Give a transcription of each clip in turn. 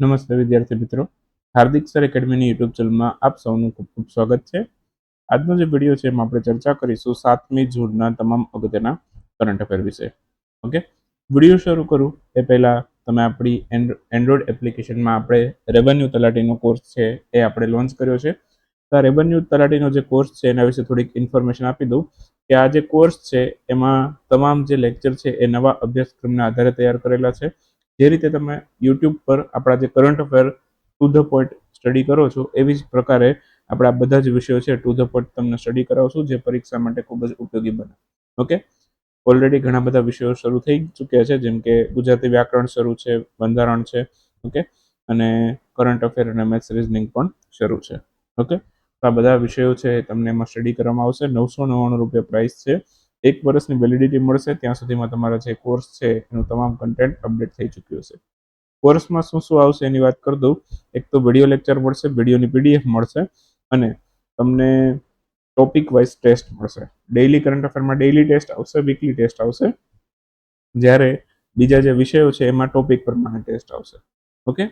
નમસ્તે વિદ્યાર્થી મિત્રો. હાર્દિક સર એકેડમીની યુટ્યુબ ચેનલમાં આપ સૌનું ખૂબ ખૂબ સ્વાગત છે. આજનો જે વીડિયો છે એમાં આપણે ચર્ચા કરીશું સાતમી જૂનના તમામ અગત્યના કરંટ અફેર વિશે. ઓકે વીડિયો શરૂ કરું. એ પહેલાં તમે આપણી એન્ડ્રોઈડ એપ્લિકેશનમાં આપણે રેવન્યુ તલાટીનો કોર્સ છે એ આપણે લોન્ચ કર્યો છે. તો આ રેવન્યુ તલાટીનો જે કોર્સ છે એના વિશે થોડીક ઇન્ફોર્મેશન આપી દઉં કે આ જે કોર્સ છે એમાં તમામ જે લેક્ચર છે એ નવા અભ્યાસક્રમના આધારે તૈયાર કરેલા છે. જે રીતે તમે યુટ્યુબ પર આપણા જે current affair to the point study કરો છો, એવી જ પ્રકારે આપણા બધા જ વિષયો છે ટુ ધ પોઈન્ટ તમને સ્ટડી કરાવશું, જે પરીક્ષા માટે ખૂબ જ ઉપયોગી બને. ઓકે ઓલરેડી ઘણા બધા વિષયો શરૂ થઈ ચૂક્યા છે, જેમ કે ગુજરાતી વ્યાકરણ શરૂ છે, બંધારણ છે ઓકે અને કરંટ અફેર અને મેથ્સ રિઝનિંગ પણ શરૂ છે. ઓકે તો આ બધા વિષયો છે તમને એમાં સ્ટડી કરવામાં આવશે. નવસો નવ્વાણું રૂપિયા પ્રાઇસ છે. એક વર્ષની વેલિડિટી મળશે, ત્યાં સુધીમાં તમારા જે કોર્સ છે, એનું તમામ કન્ટેન્ટ અપડેટ થઈ ચૂક્યું છે કોર્સમાં શું શું આવશે એની વાત કરી દઉં. એક તો વીડિયો લેક્ચર મળશે વિડીયોની પીડીએફ મળશે અને તમને ટોપિક વાઇઝ ટેસ્ટ મળશે. ડેઇલી કરંટ અફેરમાં ડેઇલી ટેસ્ટ આવશે વીકલી ટેસ્ટ આવશે. જ્યારે બીજા જે વિષયો છે, એમાં ટોપિક પ્રમાણે ટેસ્ટ આવશે. ઓકે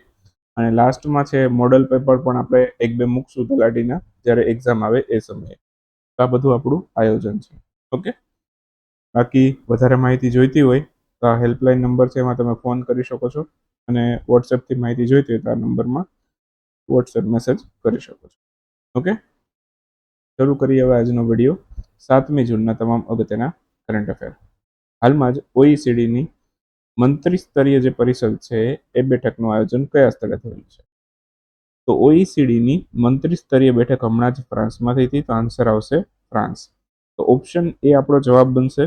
અને લાસ્ટમાં છે મોડલ પેપર પણ આપણે એક બે મૂકશું તલાટીના, જ્યારે એક્ઝામ આવે એ સમયે. આ બધું આપણું આયોજન છે. ઓકે બાકી વધારે માહિતી જોઈતી હોય તો આ હેલ્પલાઇન નંબર છે એમાં તમે ફોન કરી શકો છો અને વોટ્સએપથી માહિતી જોઈતી હોય તો આ નંબરમાં વોટ્સએપ મેસેજ કરી શકો છો. ઓકે શરૂ કરીએ હવે આજનો વીડિયો સાતમી જૂનના તમામ અગત્યના કરંટ અફેર હાલમાં જ ઓઈસીડીની મંત્રી સ્તરીય જે પરિષદ છે એ બેઠકનું આયોજન કયા સ્થળે થયેલું છે? તો ઓઈસીડીની મંત્રી સ્તરીય બેઠક હમણાં જ ફ્રાન્સમાં થઈ હતી, તો આન્સર આવશે ફ્રાન્સ. તો ઓપ્શન એ આપણો જવાબ બનશે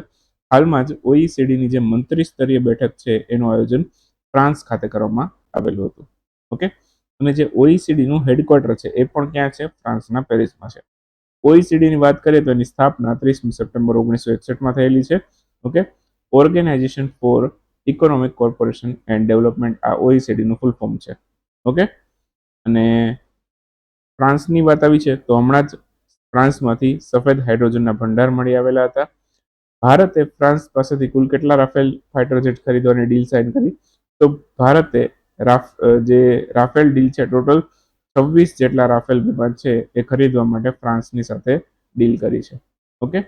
હાલમાં જ ઓઈસીડીની જે મંત્રી સ્તરીય બેઠક છે એનું આયોજન ફ્રાન્સ ખાતે કરવામાં આવેલું હતું. ઓકે? અને જે ઓઈસીડીનું હેડક્વાર્ટર છે એ પણ ક્યાં છે? ફ્રાન્સના પેરિસમાં છે. ઓઈસીડીની વાત કરીએ તો એની સ્થાપના ત્રીસમી સપ્ટેમ્બર ઓગણીસો એકસઠમાં થયેલી છે. Okay? Organisation for economic corporation and development આ ઓઈસીડીનું ફૂલ ફોર્મ છે. ઓકે? અને ફ્રાન્સની વાત આવી છે તો હમણાં જ ફ્રાન્સમાંથી સફેદ હાઇડ્રોજનના ભંડાર મળી આવેલા હતા. ભારતે ફ્રાન્સ પાસેથી કુલ કેટલા રાફેલ ફાઇટર જેટ ખરીદવાની ડીલ સાઇન કરી? તો ભારતે રાફ જે રાફેલ ડીલ છે ટોટલ છવ્વીસ જેટલા રાફેલ વિમાન છે, એ ખરીદવા માટે ફ્રાન્સની સાથે ડીલ કરી છે. ઓકે?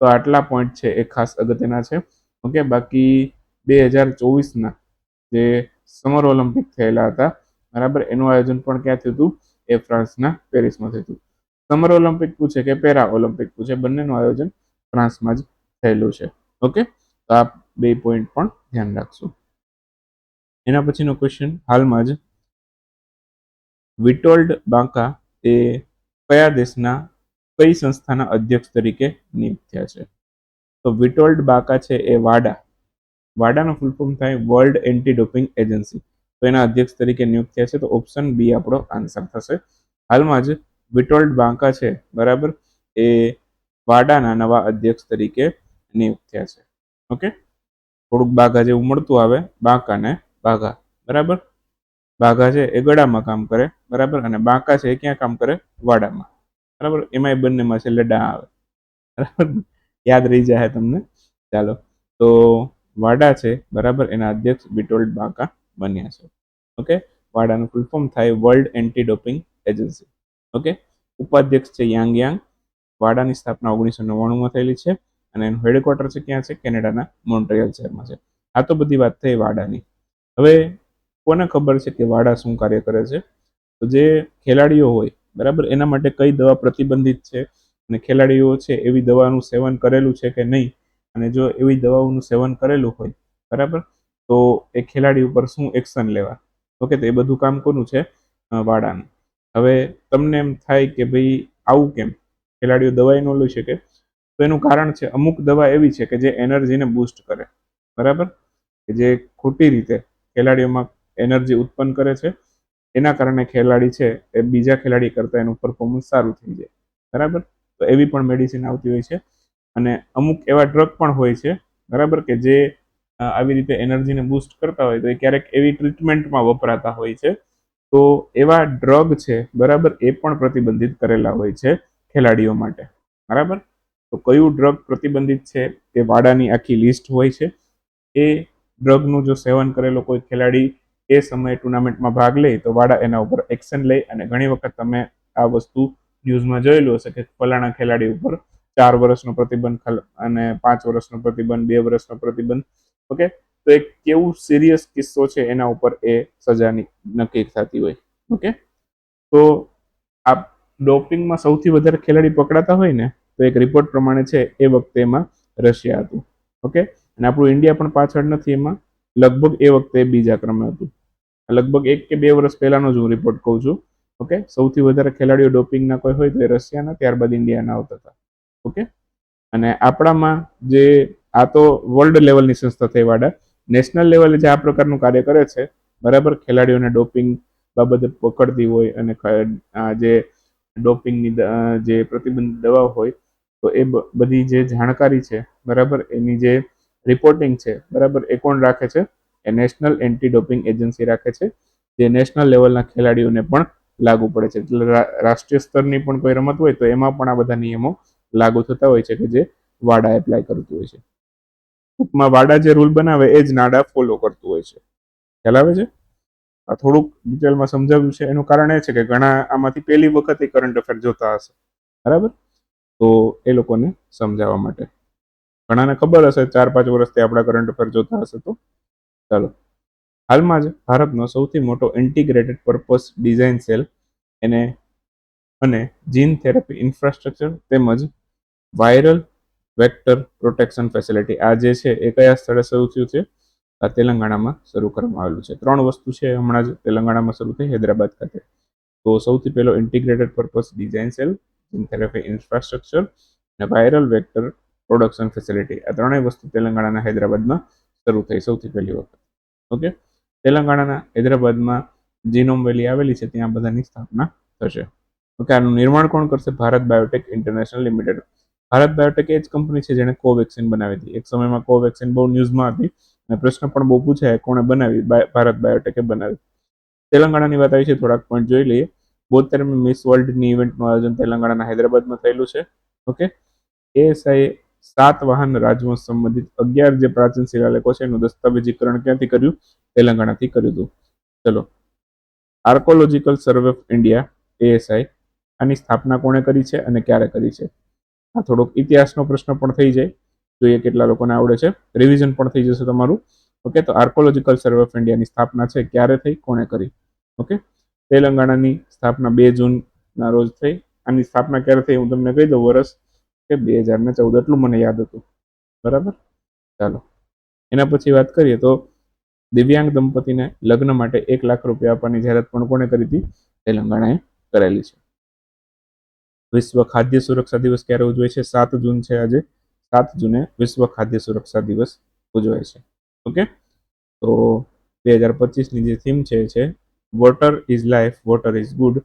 તો આટલા પોઈન્ટ છે, એ ખાસ અગત્યના છે. ઓકે? બાકી બે હજાર ચોવીસના જે સમર ઓલિમ્પિક થયેલા હતા, બરાબર? એનું આયોજન પણ ક્યાં થયું હતું? એ ફ્રાન્સના પેરિસમાં થયું હતું. સમર ઓલિમ્પિક પૂછે કે પેરા ઓલિમ્પિક પૂછે? બંનેનું આયોજન ફ્રાન્સમાં જ થયેલું છે. ઓકે તો આ બે પોઈન્ટ પણ ધ્યાન રાખશું. એના પછીનો ક્વેશ્ચન હાલમાં જ વિટોલ્ડ બાંકા એ કયા દેશના કઈ સંસ્થાના અધ્યક્ષ તરીકે નિયુક્ત થયા છે? તો વિટોલ્ડ બાકા છે એ વાડા. વાડાનો ફૂલ ફોર્મ થાય વર્લ્ડ એન્ટી ડોપિંગ એજન્સી તો એના અધ્યક્ષ તરીકે નિયુક્ત થયા છે. તો ઓપ્શન બી આપણો આન્સર થશે. હાલમાં જ વિટોલ્ડ બાંકા છે, બરાબર? એ વાડાના નવા અધ્યક્ષ તરીકે નિયુક્ત થયા છે. ઓકે? થોડુંક બાઘા જેવું મળતું આવે બાંકા ને બાઘા. બરાબર? બાઘા છે એ ગળામાં કામ કરે, બરાબર? અને બાંકા છે એ ક્યાં કામ કરે? વાડામાં. બરાબર? એમાં એ બંનેમાં છે લડા આવે. બરાબર? યાદ રહી જાય તમને? ચાલો. તો વાડા છે, બરાબર? એના અધ્યક્ષ બિટોલ્ડ બાંકા બન્યા છે. ઓકે? વાડાનું ફૂલ ફોર્મ થાય world anti doping agency okay? ઉપાધ્યક્ષ છે યાંગ યાંગ. વાડાની સ્થાપના ઓગણીસો નવ્વાણુંમાં થયેલી છે. અને એનું હેડક્વાર્ટર છે ક્યાં છે? કેનેડાના મોન્ટ્રિયલ શહેરમાં છે. આ તો બધી વાત થઈ વાડાની. હવે કોને ખબર છે કે વાડા શું કાર્ય કરે છે? તો જે ખેલાડીઓ હોય, બરાબર, એના માટે કઈ દવા પ્રતિબંધિત છે? અને ખેલાડીઓ છે, એવી દવાનું સેવન કરેલું છે કે નહીં? અને જો એવી દવાઓનું સેવન કરેલું હોય, બરાબર, તો એ ખેલાડી ઉપર શું એક્શન લેવા? ઓકે તો એ બધું કામ કોનું છે? વાડાનું. હવે તમને એમ થાય કે ભાઈ આવું કેમ? ખેલાડીઓ દવાઈ ન લઈ શકે? તો એનું કારણ છે અમુક દવા એવી છે કે જે એનર્જીને બૂસ્ટ કરે. બરાબર? કે જે ખોટી રીતે ખેલાડીઓમાં એનર્જી ઉત્પન્ન કરે છે. એના કારણે ખેલાડી છે એ બીજા ખેલાડી કરતાં એનું પરફોર્મન્સ સારું થઈ જાય. બરાબર? તો એવી પણ મેડિસિન આવતી હોય છે. અને અમુક એવા ડ્રગ પણ હોય છે. બરાબર? કે જે આવી રીતે એનર્જીને બૂસ્ટ કરતા હોય તો એ ક્યારેક એવી ટ્રીટમેન્ટમાં વપરાતા હોય છે. તો એવા ડ્રગ છે, બરાબર? એ પણ પ્રતિબંધિત કરેલા હોય છે ખેલાડીઓ માટે. બરાબર? તો કયું ડ્રગ પ્રતિબંધિત છે એ વાડાની આખી લિસ્ટ હોય છે. એ ડ્રગનું જો સેવન કરેલો કોઈ ખેલાડી એ સમયે ટુર્નામેન્ટમાં ભાગ લે તો વાડા એના ઉપર એક્શન લે અને ઘણી વખત તમે આ વસ્તુ ન્યૂઝમાં જોયેલું હશે કે ફલાણા ખેલાડી ઉપર ચાર વર્ષનો પ્રતિબંધ અને પાંચ વર્ષનો પ્રતિબંધ, બે વર્ષનો પ્રતિબંધ. ઓકે? તો એક કેવું સિરિયસ કિસ્સો છે એના ઉપર એ સજાની નક્કી થતી હોય. ઓકે? તો આ ડોપિંગમાં સૌથી વધારે ખેલાડી પકડાતા હોય ને તો એક રિપોર્ટ પ્રમાણે છે એ વખતે એમાં રશિયા હતું. ઓકે અને આપણું ઇન્ડિયા પણ પાછળ નથી એમાં. લગભગ એ વખતે બીજા ક્રમે હતું. લગભગ એક કે બે વર્ષ પહેલાનો જ હું રિપોર્ટ કહું છું. ઓકે સૌથી વધારે ખેલાડીઓ ડોપિંગના કોઈ હોય તો એ રશિયાના, ત્યારબાદ ઇન્ડિયાના આવતા હતા. ઓકે અને આપણામાં જે આ તો વર્લ્ડ લેવલની સંસ્થા થઈ વાડા. નેશનલ લેવલે જે આ પ્રકારનું કાર્ય કરે છે, બરાબર? ખેલાડીઓને ડોપિંગ બાબતે પકડતી હોય અને જે ડોપિંગની જે પ્રતિબંધિત દવા હોય તો એ બધી જે જાણકારી છે, બરાબર? એની જે રિપોર્ટિંગ છે, બરાબર? એ કોણ રાખે છે? એ નેશનલ એન્ટી ડોપિંગ એજન્સી રાખે છે, જે નેશનલ લેવલના ખેલાડીઓને પણ લાગુ પડે છે. એટલે રાષ્ટ્રીય સ્તરની પણ કોઈ રમત હોય તો એમાં પણ આ બધા નિયમો લાગુ થતા હોય છે કે જે વાડા એપ્લાય કરતું હોય છે. ટૂંકમાં વાડા જે રૂલ બનાવે એ જ નાડા ફોલો કરતું હોય છે. ખ્યાલ આવે છે? આ થોડુંક ડિટેલમાં સમજાવ્યું છે. એનું કારણ એ છે કે ઘણા આમાંથી પહેલી વખત કરંટ અફેર જોતા હશે. બરાબર? તો એ લોકોને સમજાવવા માટે. ઘણાને ખબર હશે ચાર પાંચ વર્ષથી આપણા કરંટ અફેર જોતા હશે તો. ચાલો. હાલમાં જ ભારતનો સૌથી મોટો ઇન્ટિગ્રેટેડ પર્પસ ડિઝાઇન સેલ એને અને જીન થેરાપી ઇન્ફ્રાસ્ટ્રક્ચર તેમજ વાયરલ વેક્ટર પ્રોટેક્શન ફેસિલિટી આ જે છે એ કયા સ્થળે શરૂ થયું છે? આ તેલંગાણામાં શરૂ કરવામાં આવેલું છે. ત્રણ વસ્તુ છે હમણાં જ તેલંગાણામાં શરૂ થઈ, હૈદરાબાદ ખાતે. તો સૌથી પહેલો integrated purpose design cell gene therapy infrastructure અને વાયરલ વેક્ટર પ્રોડક્શન ફેસિલિટી આ ત્રણેય વસ્તુ તેલંગાણાના હૈદરાબાદમાં શરૂ થઈ સૌથી પહેલી વખત. ઓકે તેલંગાણાના હૈદરાબાદમાં જીનોમ વેલી આવેલી છે, ત્યાં બધાની સ્થાપના થશે. ઓકે આનું નિર્માણ કોણ કરશે? Bharat biotech international limited Bharat biotech એ જ કંપની છે જેણે કોવેક્સિન બનાવી હતી. એક સમયમાં કોવેક્સિન બહુ ન્યૂઝમાં હતી અને પ્રશ્ન પણ બહુ પૂછાય કોણે બનાવી? ભારત બાયોટેકે બનાવી. તેલંગાણાની વાત આવી છે, થોડાક પોઈન્ટ જોઈ લઈએ. બોતેરમી મિસ વર્લ્ડની ઇવેન્ટનું આયોજન તેલંગાણાના હૈદરાબાદમાં થયેલું છે. ઓકે? એએસઆઈએ સાત વાહન રાજવંશ સંબંધિત અગિયાર જે પ્રાચીન શિલાલેખો છે એનું દસ્તાવેજીકરણ ક્યાંથી કર્યું? તેલંગાણાથી કર્યું હતું. ચલો. Archaeological survey of India ASI આની સ્થાપના કોણે કરી છે અને ક્યારે કરી છે? આ થોડોક ઇતિહાસનો પ્રશ્ન પણ થઈ જાય. જોઈએ કેટલા લોકોને આવડે છે. રિવિઝન પણ થઈ જશે તમારું. ઓકે? તો આર્કોલોજીકલ સર્વે ઓફ ઇન્ડિયાની સ્થાપના છે. ક્યારે થઈ? કોણે કરી? ઓકે? તેલંગાણાની સ્થાપના બે જૂનના રોજ થઈ. આની સ્થાપના ક્યારે થઈ હું તમને કહી દઉં વર્ષ કે બે હજાર ને ચૌદ એટલું મને યાદ હતું. બરાબર? ચાલો. એના પછી વાત કરીએ તો દિવ્યાંગ દંપતીને લગ્ન માટે એક લાખ રૂપિયા આપવાની જાહેરાત પણ કોણે કરી હતી? તેલંગાણાએ કરેલી છે. વિશ્વ ખાદ્ય સુરક્ષા દિવસ ક્યારે ઉજવાય છે? સાત જૂન છે આજે. સાત જૂને વિશ્વ ખાદ્ય સુરક્ષા દિવસ ઉજવાય છે. ઓકે? તો બે હજાર પચીસની જે થીમ છે છે water is life water is good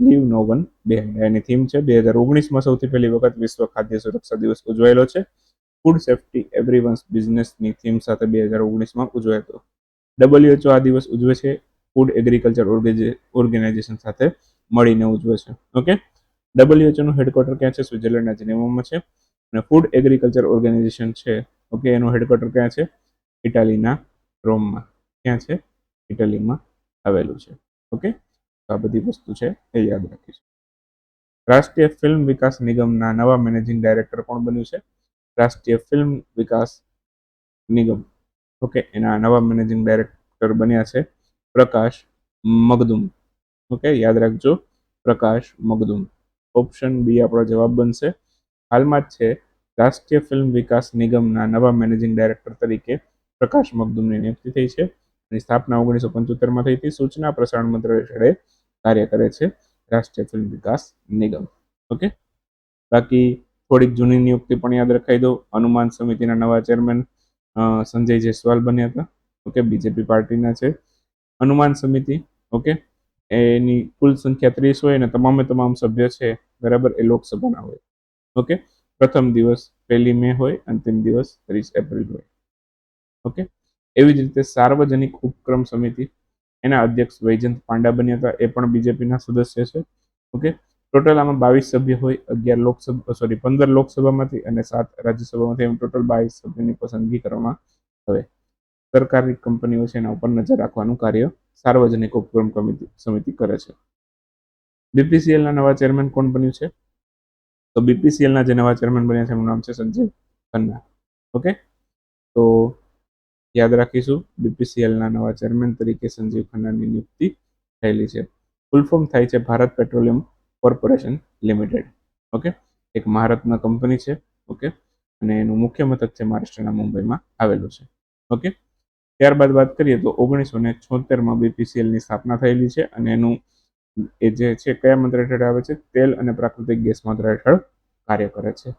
leave no one behind any theme છે બે હજાર ઓગણીસમાં સૌથી પહેલી વખત વિશ્વ ખાદ્ય સુરક્ષા દિવસ ઉજવાયેલો છે. ફૂડ સેફ્ટી એવરી વન્સ બિઝનેસની થીમ સાથે બે હજાર ઓગણીસમાં ઉજવાયો હતો ડબલ્યુએચઓ આ દિવસ ઉજવે છે. ફૂડ એગ્રીકલ્ચર ઓર્ગેનાઇઝેશન સાથે મળીને ઉજવે છે. ઓકે ડબલ્યુએચઓનું હેડક્વાર્ટર ક્યાં છે? સ્વિટરલેન્ડના જેનેવામાં છે. અને ફૂડ એગ્રીકલ્ચર ઓર્ગેનાઇઝેશન છે. ઓકે એનું હેડક્વાર્ટર ક્યાં છે? ઇટાલીના રોમમાં. ક્યાં છે? ઇટાલીમાં. આવેલું છે. ઓકે? આ બધી વસ્તુ છે એ યાદ રાખીશું. રાષ્ટ્રીય ફિલ્મ વિકાસ નિગમના નવા મેનેજિંગ ડાયરેક્ટર કોણ બન્યું છે? રાષ્ટ્રીય ફિલ્મ વિકાસ નિગમ. ઓકે? એના નવા મેનેજિંગ ડાયરેક્ટર બન્યા છે પ્રકાશ મગદુમ. ઓકે? યાદ રાખજો, પ્રકાશ મગદુમ. ઓપ્શન બી આપણો જવાબ બનશે. હાલમાં જ છે રાષ્ટ્રીય ફિલ્મ વિકાસ નિગમના નવા મેનેજિંગ ડાયરેક્ટર તરીકે પ્રકાશ મગદુમની નિયુક્તિ થઈ છે. એની સ્થાપના ઓગણીસો પંચોતેરમાં થઈ હતી. સૂચના પ્રસારણ મંત્રાલય કાર્ય કરે છે રાષ્ટ્રીય ફિલ્મ વિકાસ નિગમ. ઓકે બાકી થોડીક જૂની નિયુક્તિ પણ યાદ રખાઈ દો. અનુમાન સમિતિના નવા ચેરમેન સંજય જયસ્વાલ બન્યા હતા. ઓકે બીજેપી પાર્ટીના છે. અનુમાન સમિતિ ઓકે એની કુલ સંખ્યા ત્રીસ હોય અને તમામે તમામ સભ્ય છે. બરાબર? એ લોકસભાના હોય. ઓકે પ્રથમ દિવસ પહેલી મે હોય, અંતિમ દિવસ ત્રીસ એપ્રિલ હોય. ઓકે એવી જ રીતે સાર્વજનિક ઉપક્રમ સમિતિ, એના અધ્યક્ષ વૈજયંત પાંડા બન્યા હતા, એ પણ બીજેપીના સદસ્ય છે. ઓકે? ટોટલ આમાં બાવીસ સભ્ય હોય, અગિયાર લોકસભા સોરી પંદર લોકસભામાંથી અને સાત રાજ્યસભામાંથી એમ ટોટલ બાવીસ સભ્યોની પસંદગી કરવામાં આવે. સરકારી કંપનીઓ છે, એના ઉપર નજર રાખવાનું કાર્ય સાર્વજનિક ઉપક્રમ કમિટી, સમિતિ કરે છે. બીપીસીએલના નવા ચેરમેન કોણ બન્યું છે? તો બીપીસીએલના જે નવા ચેરમેન બન્યા છે, એમનું નામ છે સંજીવ ખન્ના. ઓકે? તો યાદ રાખીશું બીપીસીએલના નવા ચેરમેન તરીકે સંજીવ ખન્નાની નિયુક્તિ થયેલી છે. ફૂલ ફોર્મ થાય છે Bharat petroleum corporation limited. Okay એક મહારત્ન કંપની છે. ઓકે અને એનું મુખ્ય મથક છે મહારાષ્ટ્રના મુંબઈમાં આવેલું છે. ઓકે ત્યારબાદ વાત કરીએ તો ઓગણીસો ને છોતેરમાં બીપીસીએલની સ્થાપના થયેલી છે અને એનું એ જે છે કયા મંત્ર હેઠળ આવે છે? તેલ અને પ્રાકૃતિક ગેસ મંત્ર હેઠળ કાર્ય કરે છે.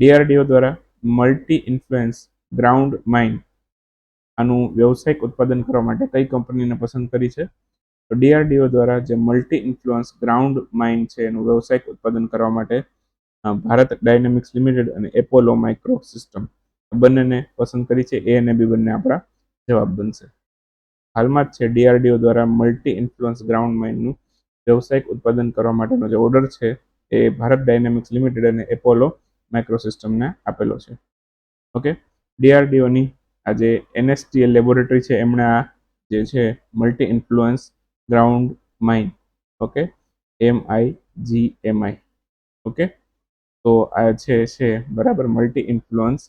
ડીઆરડીઓ દ્વારા મલ્ટી ઇન્ફ્લુએન્સ ગ્રાઉન્ડ માઇન આનું વ્યવસાયિક ઉત્પાદન કરવા માટે કઈ કંપનીને પસંદ કરી છે? તો ડીઆરડીઓ દ્વારા જે મલ્ટી ઇન્ફ્લુઅન્સ ગ્રાઉન્ડ માઇન છે, એનું વ્યવસાયિક ઉત્પાદન કરવા માટે ભારત ડાયનેમિક્સ લિમિટેડ અને એપોલો માઇક્રો સિસ્ટમ બંનેને પસંદ કરી છે. એ અને બી બંને આપણા જવાબ બનશે. હાલમાં જ છે ડીઆરડીઓ દ્વારા મલ્ટી ઇન્ફ્લુઅન્સ ગ્રાઉન્ડ માઇનનું વ્યવસાયિક ઉત્પાદન કરવા માટેનો જે ઓર્ડર છે, એ ભારત ડાયનેમિક્સ લિમિટેડ અને એપોલો માઇક્રો સિસ્ટમને આપેલો છે. ઓકે ડીઆરડીઓની આ જે એનએસટીએલ લેબોરેટરી છે, એમણે આ જે છે multi influence ground mine, okay? M I G M I, okay? તો આ છે છે બરાબર મલ્ટી ઇન્ફ્લુઅન્સ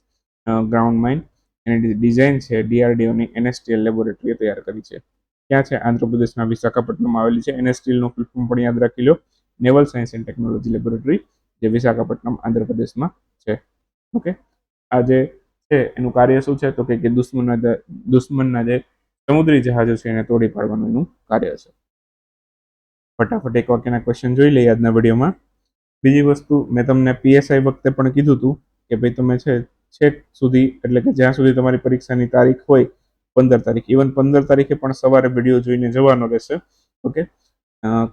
ગ્રાઉન્ડ માઇન, એની ડિઝાઇન છે ડીઆરડીઓની એનએસટીએલ લેબોરેટરીએ તૈયાર કરી છે. ક્યાં છે? આંધ્રપ્રદેશના વિશાખાપટ્ટનમમાં આવેલી છે. એનએસટીએલનું ફૂલ પણ યાદ રાખી લો. Naval science and technology laboratory, જે વિશાખાપટ્ટનમ, આંધ્રપ્રદેશમાં છે, ઓકે? આ જે છે, એનું કાર્ય શું છે? તો કે દુશ્મનના દુશ્મનના જે સમુદ્રી જહાજો છે, એને તોડી પાડવાનું એનું કાર્ય છે. ફટાફટ એક વાક્યના ક્વેશ્ચન જોઈ લઈએ આજના વિડીયોમાં. બીજી વસ્તુ, મેં તમને પીએસઆઈ વખતે પણ કીધું હતું કે ભાઈ તમે છે, છેક સુધી, એટલે કે જ્યાં સુધી તમારી પરીક્ષાની તારીખ હોય, પંદર તારીખ. ઇવન પંદર તારીખે પણ સવારે વીડિયો જોઈને જવાનો રહેશે ઓકે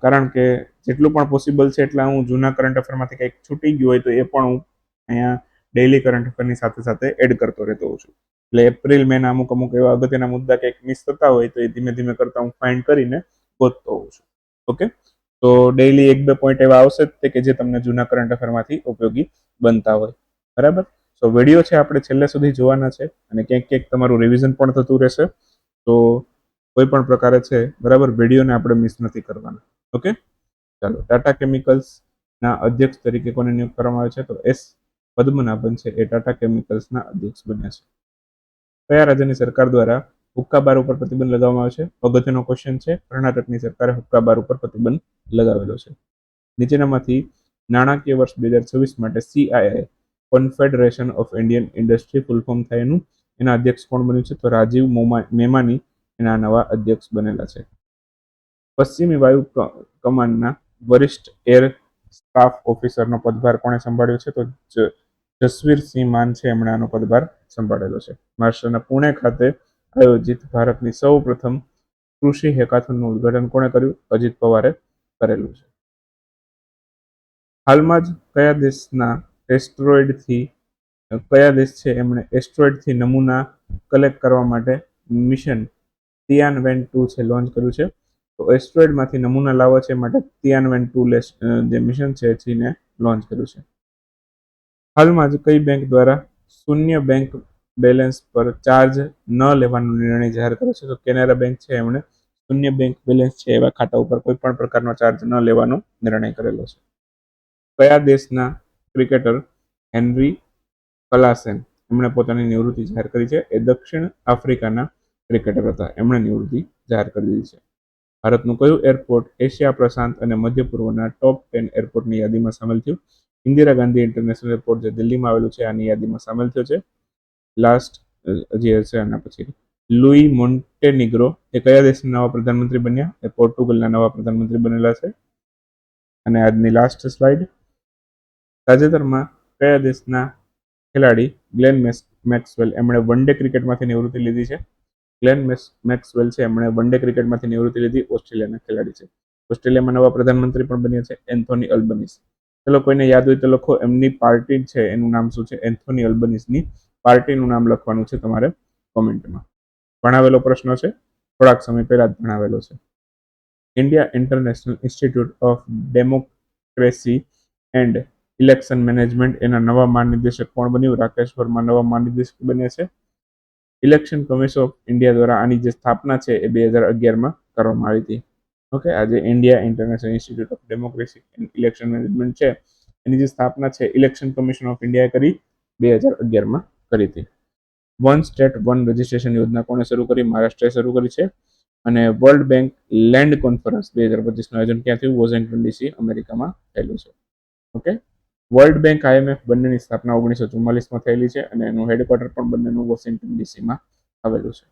કારણ કે જેટલું પણ પોસિબલ છે, એટલા હું જૂના કરંટ અફેરમાંથી કંઈક છૂટી ગયું હોય તો એ પણ હું અહીંયા ડેઇલી કરંટ અફેરની સાથે સાથે એડ કરતો રહેતો હોઉં છું. એટલે એપ્રિલ મેના અમુક અમુક એવા અગત્યના મુદ્દા કંઈક મિસ થતા હોય તો એ ધીમે ધીમે કરતા હું ફાઇન્ડ કરીને ગોતતો હોઉં છું. ઓકે તો ડેઇલી એક બે પોઈન્ટ એવા આવશે તે કે જે તમને જૂના કરંટ અફેરમાંથી ઉપયોગી બનતા હોય. બરાબર? સો વીડિયો છે આપણે છેલ્લે સુધી જોવાના છે અને ક્યાંક ક્યાંક તમારું રિવિઝન પણ થતું રહેશે. તો કોઈ પણ પ્રકારે છે, બરાબર? વિડીયોને આપણે મિસ નથી કરવાના. ઓકે ચાલો ટાટા કેમિકલ્સના અધ્યક્ષ તરીકે કોને નિયુક્ત કરવામાં આવે છે? તો એસ પદ્મનાભન છે એ ટાટા કેમિકલ્સના અધ્યક્ષ બન્યા છે. કયા રાજ્યની સરકાર દ્વારા હુક્કા બાર ઉપર પ્રતિબંધ લગાવવામાં આવે છે? અગત્યનો ક્વેશ્ચન છે, કર્ણાટકની સરકારે હુક્કા બાર ઉપર પ્રતિબંધ લગાવેલો છે. નીચેનામાંથી નાણાકીય વર્ષ બે હજાર છવ્વીસ માટે CII confederation of Indian industry full form થાય એનું. એના અધ્યક્ષ કોણ બન્યું છે? તો રાજીવ મેમાની એના નવા અધ્યક્ષ બનેલા છે. પશ્ચિમી વાયુ કમાનના વરિષ્ઠ એર સ્ટાફ ઓફિસરનો પદભાર કોણે સંભાળ્યો છે? તો જસવીરસિંહ માન છે એમણે આનો પદભાર સંભાળેલો છે. મહારાષ્ટ્રના પુણે ખાતે આયોજિત ભારતની સૌ પ્રથમ કૃષિ હેકાથોનનું ઉદ્ઘાટન કોણે કર્યું? અજીત પવારે કરેલું છે. હાલમાં જ કયા દેશના એસ્ટ્રોઇડથી, કયા દેશ છે એમણે એસ્ટ્રોઇડથી નમૂના કલેક્ટ કરવા માટે મિશન તિયાન વેન ટુ છે લોન્ચ કર્યું છે? તો એસ્ટ્રોઇડમાંથી નમૂના લાવવા છે માટે તિયાન વેન ટુ જે મિશન છે ચીને લોન્ચ કર્યું છે. હાલમાં જ કઈ બેંક દ્વારા શૂન્ય બેંક બેલેન્સ પર ચાર્જ ન લેવાનો નિર્ણય જાહેર કર્યો છે? તો કેનેરા બેંક છે એમણે શૂન્ય બેંક બેલેન્સ છે એવા ખાતા ઉપર કોઈ પણ પ્રકારનો ચાર્જ ન લેવાનો નિર્ણય કરેલો છે. કયા દેશના ક્રિકેટર હેનરી કલાસેન એમણે પોતાની નિવૃત્તિ જાહેર કરી છે? એ દક્ષિણ આફ્રિકાના ક્રિકેટર હતા. એમણે નિવૃત્તિ જાહેર કરી દીધી છે. ભારતનું કયું એરપોર્ટ એશિયા પ્રશાંત અને મધ્ય પૂર્વના ટોપ ટેન એરપોર્ટની યાદીમાં સામેલ થયું? ઇન્દિરા ગાંધી ઇન્ટરનેશનલ એરપોર્ટ જે દિલ્હીમાં આવેલું છે, આની યાદીમાં સામેલ થયો છે. લાસ્ટ જે છે આના પછી. લુઈ મોન્ટેનિગ્રો એ કયા દેશના નવા પ્રધાનમંત્રી બન્યા? એ પોર્ટુગલના નવા પ્રધાનમંત્રી બનેલા છે. અને આજની લાસ્ટ સ્લાઇડ તાજેતરમાં કયા દેશના ખેલાડી ગ્લેન મેક્સવેલ, એમણે વન ડે ક્રિકેટમાંથી નિવૃત્તિ લીધી છે? ગ્લેન મેક્સવેલ છે, એમણે વન ડે ક્રિકેટમાંથી નિવૃત્તિ લીધી ઓસ્ટ્રેલિયાના ખેલાડી છે. ઓસ્ટ્રેલિયામાં નવા પ્રધાનમંત્રી પણ બન્યા છે, એન્થોની અલ્બનીસ ચલો કોઈને યાદ હોય તો લખો. એમની પાર્ટી છે. એનું નામ શું છે? એન્થોની અલ્બનીસની પાર્ટીનું નામ લખવાનું છે તમારે કોમેન્ટમાં. ભણાવેલો પ્રશ્ન છે. થોડાક સમય પહેલા જ ભણાવેલો છે. India international institute of democracy and election management એના નવા મહાનિર્દેશક કોણ બન્યું? રાકેશ વર્મા નવા મહાનિર્દેશક બન્યા છે. ઇલેક્શન કમિશન ઓફ ઇન્ડિયા દ્વારા આની જે સ્થાપના છે એ બે હજાર અગિયારમાં કરવામાં આવી હતી. ઓકે આજે India international institute of democracy and election management છે. એની જે સ્થાપના છે ઇલેક્શન કમિશન ઓફ ઇન્ડિયાએ કરી, બે હજાર અગિયારમાં કરી હતી. વન સ્ટેટ વન રજિસ્ટ્રેશન યોજના કોણે શરૂ કરી? મહારાષ્ટ્રએ શરૂ કરી છે. અને વર્લ્ડ બેંક લેન્ડ કોન્ફરન્સ બે હજાર પચીસનું આયોજન ક્યાં થયું? વોશિંગ્ટન ડીસી અમેરિકામાં થયેલું છે. ઓકે વર્લ્ડ બેંક આઈએમએફ બંનેની સ્થાપના ઓગણીસો ચુમ્માલીસમાં થયેલી છે અને એનું હેડક્વાર્ટર પણ બંનેનું વોશિંગ્ટન ડીસીમાં આવેલું છે.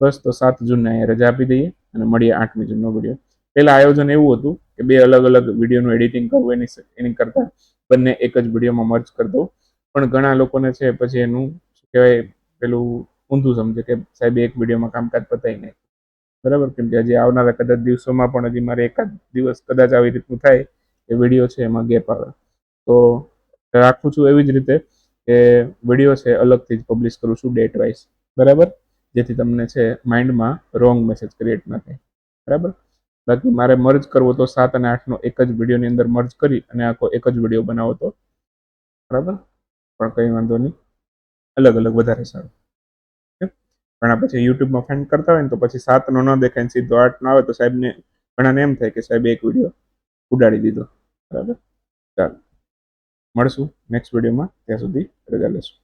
બસ, તો સાત જૂનને અહીંયા રજા આપી દઈએ. અને મળીએ આઠમી જૂનનો વીડિયો પહેલાં આયોજન એવું હતું કે બે અલગ અલગ વિડીયોનું એડિટિંગ કરવું, એની એની કરતાં બંને એક જ વિડીયોમાં મર્જ કરી દઉં. પણ ઘણા લોકોને છે પછી એનું, શું કહેવાય, પેલું ઊંધું સમજે કે સાહેબ, એક વિડીયોમાં કામકાજ પતાવી નહીં. બરાબર? કેમ કે હજી આવનારા કદાચ દિવસોમાં પણ હજી મારે એકાદ દિવસ કદાચ આવી રીતનું થાય એ વીડિયો છે એમાં ગેપ આવે. તો રાખું છું એવી જ રીતે કે વીડિયો છે અલગથી જ પબ્લિશ કરું છું ડેટ વાઇઝ બરાબર? જેથી તમને છે માઇન્ડમાં રોંગ મેસેજ ક્રિએટ ન થાય. બરાબર? બાકી મારે મર્જ કરવો તો સાત અને આઠનો એક જ વિડીયોની અંદર મર્જ કરી અને આખો એક જ વીડિયો બનાવો તો. બરાબર? પણ કંઈ વાંધો નહીં. અલગ અલગ વધારે સારું. ઘણા પછી યુટ્યુબમાં ફાઇન્ડ કરતા હોય ને તો પછી સાતનો ન દેખાય સીધો આઠનો આવે તો સાહેબને ઘણાને એમ થાય કે સાહેબ એક વીડિયો ઉડાડી દીધો. બરાબર? ચાલો. મળશું નેક્સ્ટ વિડીયોમાં. ત્યાં સુધી રજા લેશું.